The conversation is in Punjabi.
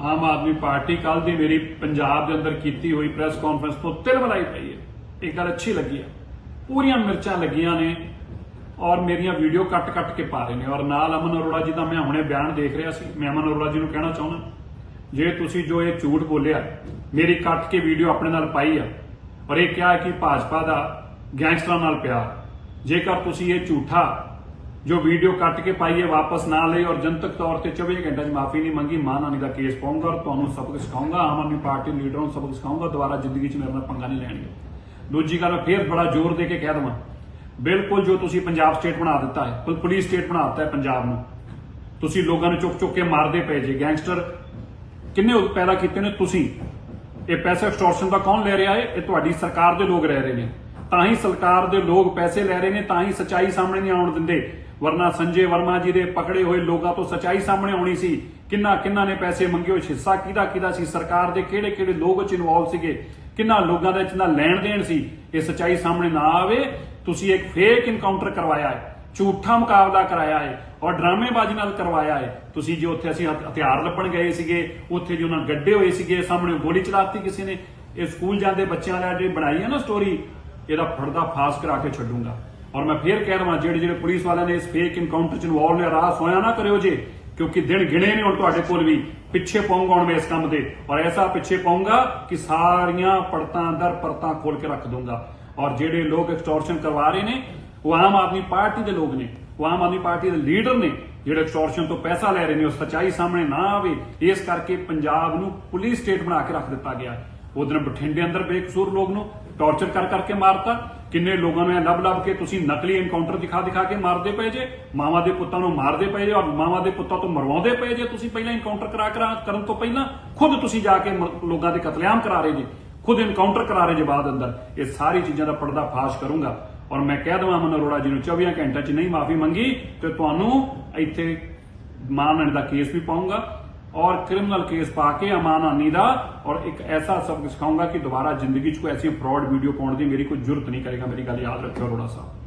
ਆਮ ਆਦਮੀ ਪਾਰਟੀ ਕੱਲ ਦੀ ਮੇਰੀ ਪੰਜਾਬ ਦੇ ਅੰਦਰ ਕੀਤੀ ਹੋਈ ਪ੍ਰੈਸ ਕਾਨਫਰੰਸ ਤੋਂ ਤਿਲ ਮਲਾਈ ਪਈ ਹੈ। ਇਹ ਗੱਲ ਅੱਛੀ ਲੱਗੀ ਹੈ ਪੂਰੀਆਂ ਮਿਰਚਾਂ ਲੱਗੀਆਂ ਨੇ ਔਰ ਮੇਰੀਆਂ ਵੀਡੀਓ ਕੱਟ ਕੱਟ ਕੇ ਪਾ ਰਹੇ ਨੇ। ਔਰ ਨਾਲ ਅਮਨ ਅਰੋੜਾ ਜੀ ਦਾ ਮੈਂ ਹੁਣੇ ਬਿਆਨ ਦੇਖ ਰਿਹਾ ਸੀ। ਮੈਂ ਅਮਨ ਅਰੋੜਾ ਜੀ ਨੂੰ ਕਹਿਣਾ ਚਾਹੁੰਦਾ, ਜੇ ਤੁਸੀਂ ਜੋ ਇਹ ਝੂਠ ਬੋਲਿਆ, ਮੇਰੀ ਕੱਟ ਕੇ ਵੀਡੀਓ ਆਪਣੇ ਨਾਲ ਪਾਈ ਆ ਔਰ ਇਹ ਕਿਹਾ ਕਿ ਭਾਜਪਾ ਦਾ ਗੈਂਗਸਟਰਾਂ ਨਾਲ ਪਿਆਰ। ਜੇਕਰ ਤੁਸੀਂ ਇਹ ਝੂਠਾ ਜੋ ਵੀਡੀਓ ਕੱਟ ਕੇ ਪਾਈਏ ਵਾਪਸ ਨਾ ਲਈ ਔਰ ਜਨਤਕ ਤੌਰ ਤੇ 24 ਘੰਟਿਆਂ 'ਚ ਮਾਫੀ ਨਹੀਂ ਮੰਗੀ ਮਾਨਹਾਨੀ ਦਾ ਕੇਸ ਪਾਉਂਗਾ ਔਰ ਤੁਹਾਨੂੰ ਸਬਕ ਸਿਖਾਉਂਗਾ, ਆਮ ਆਦਮੀ ਪਾਰਟੀ ਲੀਡਰਾਂ ਨੂੰ ਸਬਕ ਸਿਖਾਉਂਗਾ, ਦੁਬਾਰਾ ਜ਼ਿੰਦਗੀ 'ਚ ਮੇਰੇ ਨਾਲ ਪੰਗਾ ਨਹੀਂ ਲੈਣਗੇ। ਦੂਜੀ ਗੱਲ, ਮੈਂ ਫੇਰ ਬੜਾ ਜ਼ੋਰ ਦੇ ਕੇ ਕਹਿ ਦਵਾਂ, ਬਿਲਕੁਲ ਜੋ ਤੁਸੀਂ ਪੰਜਾਬ ਸਟੇਟ ਬਣਾ ਦਿੱਤਾ ਹੈ ਪੁ- ਪੁਲਿਸ ਸਟੇਟ ਬਣਾ ਦਿੱਤਾ ਹੈ ਪੰਜਾਬ ਨੂੰ, ਤੁਸੀਂ ਲੋਕਾਂ ਨੂੰ ਚੁੱਕ ਚੁੱਕ ਕੇ ਮਾਰਦੇ ਪਏ ਜੇ, ਗੈਂਗਸਟਰ ਕਿੰਨੇ ਪੈਦਾ ਕੀਤੇ ਨੇ ਤੁਸੀਂ? ਇਹ ਪੈਸੇ ਐਕਸਟੋਰਸ਼ਨ ਦਾ ਕੌਣ ਲੈ ਰਿਹਾ ਹੈ? ਇਹ ਤੁਹਾਡੀ ਸਰਕਾਰ ਦੇ ਲੋਕ ਰਹਿ ਰਹੇ ਨੇ। ਤਾਂ ਹੀ ਸਰਕਾਰ ਦੇ ਲੋਕ ਪੈਸੇ ਲੈ ਰਹੇ ਨੇ, ਤਾਂ ਹੀ ਸਚਾਈ ਸਾਹਮਣੇ ਨਹੀਂ ਆਉਣ ਦਿੰਦੇ। ਵਰਨਾ ਸੰਜੇ ਵਰਮਾ ਜੀ ਦੇ ਪਕੜੇ ਹੋਏ ਲੋਕਾਂ ਤੋਂ ਸਚਾਈ ਸਾਹਮਣੇ ਆਉਣੀ ਸੀ। ਕਿੰਨਾ ਕਿੰਨਾ ਨੇ ਪੈਸੇ ਮੰਗੇ ਹੋਏ ਹਿੱਸਾ ਕਿਹਦਾ ਕਿਹਦਾ ਸੀ? ਸਰਕਾਰ ਦੇ ਕਿਹੜੇ ਕਿਹੜੇ ਲੋਕ ਚ ਇਨਵੋਲਵ ਸੀਗੇ? ਕਿੰਨਾ ਲੋਕਾਂ ਦਾ ਇਤਨਾ ਲੈਣ ਦੇਣ ਸੀ? ਇਹ ਸਚਾਈ ਸਾਹਮਣੇ ਨਾ ਆਵੇ, ਤੁਸੀਂ ਇੱਕ ਫੇਕ ਇਨਕਾਊਂਟਰ ਕਰਵਾਇਆ ਹੈ। ਝੂਠਾ ਮੁਕਾਬਲਾ ਕਰਾਇਆ ਹੈ ਔਰ ਡਰਾਮੇਬਾਜ਼ੀ ਨਾਲ ਕਰਵਾਇਆ ਹੈ। ਤੁਸੀਂ ਜੋ ਉੱਥੇ ਅਸੀਂ ਹਥਿਆਰ ਲੱਭਣ ਗਏ ਸੀਗੇ, ਉੱਥੇ ਜੋ ਉਹਨਾਂ ਗੱਡੇ ਹੋਏ ਸੀਗੇ, ਸਾਹਮਣੇ ਗੋਲੀ ਚਲਾਤੀ ਕਿਸੇ ਨੇ, ਇਹ ਸਕੂਲ ਜਾਂਦੇ ਬੱਚਿਆਂ ਦਾ ਜਿਹੜੀ ਬਣਾਈ ਹੈ ਨਾ ਸਟੋਰੀ ਇਹਦਾ ਫੜਦਾ, ਫਾਸ ਕਰਾ ਕੇ ਛੱਡੂੰਗਾ। ਔਰ ਮੈਂ ਫੇਰ ਕਹਿ ਦਵਾਂ, ਜਿਹੜੇ ਜਿਹੜੇ ਪੁਲਿਸ ਵਾਲਿਆਂ ਨੇ ਇਸ ਫੇਕ ਇਨਕਾਊਂਟਰ ਚ ਇਨਵੋਲਵ ਨੇ, ਰਾਹ ਸੋਇਆ ਨਾ ਕਰਿਓ ਜੇ, ਕਿਉਂਕਿ ਦਿਨ ਗਿਣੇ ਨੇ ਹੁਣ ਤੁਹਾਡੇ ਕੋਲ ਵੀ, ਪਿੱਛੇ ਪਾਉਂਗਾ ਹੁਣ ਮੈਂ ਇਸ ਕੰਮ ਦੇ। ਔਰ ਐਸਾ ਪਿੱਛੇ ਪਾਉਂਗਾ ਕਿ ਸਾਰੀਆਂ ਪਰਤਾਂ ਦਰ ਪਰਤਾਂ ਖੋਲ ਕੇ ਰੱਖ ਦੂੰਗਾ ਔਰ ਜਿਹੜੇ ਲੋਕ ਐਕਸਟੋਰਸ਼ਨ ਕਰਵਾ ਰਹੇ ਨੇ, ਉਹ ਆਮ ਆਦਮੀ ਪਾਰਟੀ ਦੇ ਲੋਕ ਨੇ, ਉਹ ਆਮ ਆਦਮੀ ਪਾਰਟੀ ਦੇ ਲੀਡਰ ਨੇ, ਜਿਹੜੇ ਐਕਸਟੋਰਸ਼ਨ ਤੋਂ ਪੈਸਾ ਲੈ ਰਹੇ ਨੇ, ਉਹ ਸੱਚਾਈ ਸਾਹਮਣੇ ਨਾ ਆਵੇ। ਇਸ ਕਰਕੇ ਪੰਜਾਬ ਨੂੰ ਪੁਲਿਸ ਸਟੇਟ ਬਣਾ ਕੇ ਰੱਖ ਦਿੱਤਾ ਗਿਆ। ਉਧਰ ਬਠਿੰਡੇ ਅੰਦਰ ਬੇਕਸੂਰ ਲੋਕ ਨੂੰ ਟੌਰਚਰ ਕਰ ਕਰਕੇ ਮਾਰਤਾ। ਕਿੰਨੇ ਲੋਕਾਂ ਨੂੰ ਲੱਭ ਲੱਭ ਕੇ ਤੁਸੀਂ ਨਕਲੀ ਐਨਕਾਊਂਟਰ ਦਿਖਾ ਦਿਖਾ ਕੇ ਮਾਰਦੇ ਪਏ ਜੇ? ਮਾਵਾਂ ਦੇ ਪੁੱਤਾਂ ਨੂੰ ਮਾਰਦੇ ਪਏ ਜੇ ਔਰ ਮਾਵਾਂ ਦੇ ਪੁੱਤਾਂ ਤੋਂ ਮਰਵਾਉਂਦੇ ਪਏ ਜੇ ਤੁਸੀਂ ਪਹਿਲਾਂ ਐਨਕਾਊਂਟਰ ਕਰਾ ਕਰਾ ਕਰਨ ਤੋਂ ਪਹਿਲਾਂ? ਖੁਦ ਤੁਸੀਂ ਜਾ ਕੇ ਲੋਕਾਂ ਦੇ ਕਤਲੇਆਮ ਕਰਾ ਰਹੇ ਜੇ। ਖੁਦ ਐਨਕਾਊਂਟਰ ਕਰਾ ਰਹੇ ਜੇ ਬਾਅਦ ਅੰਦਰ। ਇਹ ਸਾਰੀ ਚੀਜ਼ਾਂ ਦਾ ਪਰਦਾ ਫਾਸ਼ ਕਰੂੰਗਾ। ਔਰ ਮੈਂ ਕਹਿ ਦਵਾਂ ਅਮਨ ਅਰੋੜਾ ਜੀ ਨੂੰ 24 ਘੰਟਿਆਂ 'ਚ ਨਹੀਂ, ਮਾਫੀ ਮੰਗੀ ਤੇ ਤੁਹਾਨੂੰ ਇੱਥੇ ਮਾਨਹਾਨੀ ਦਾ ਕੇਸ ਵੀ ਪਾਉਂਗਾ। ਔਰ ਕ੍ਰਿਮੀਨਲ ਕੇਸ ਪਾ ਕੇ ਅਮਾਨਹਾਨੀ ਦਾ ਔਰ ਇੱਕ ਐਸਾ ਸਬਕ ਸਿਖਾਉਂਗਾ ਕਿ ਦੁਬਾਰਾ ਜ਼ਿੰਦਗੀ 'ਚ ਕੋਈ ਐਸੀ ਫਰਾਡ ਵੀਡੀਓ ਪਾਉਣ ਦੀ ਮੇਰੀ ਕੋਈ ਜ਼ਰੂਰਤ ਨਹੀਂ ਕਰੇਗਾ। ਮੇਰੀ ਗੱਲ ਯਾਦ ਰੱਖਿਓ ਅਰੋੜਾ ਸਾਹਿਬ।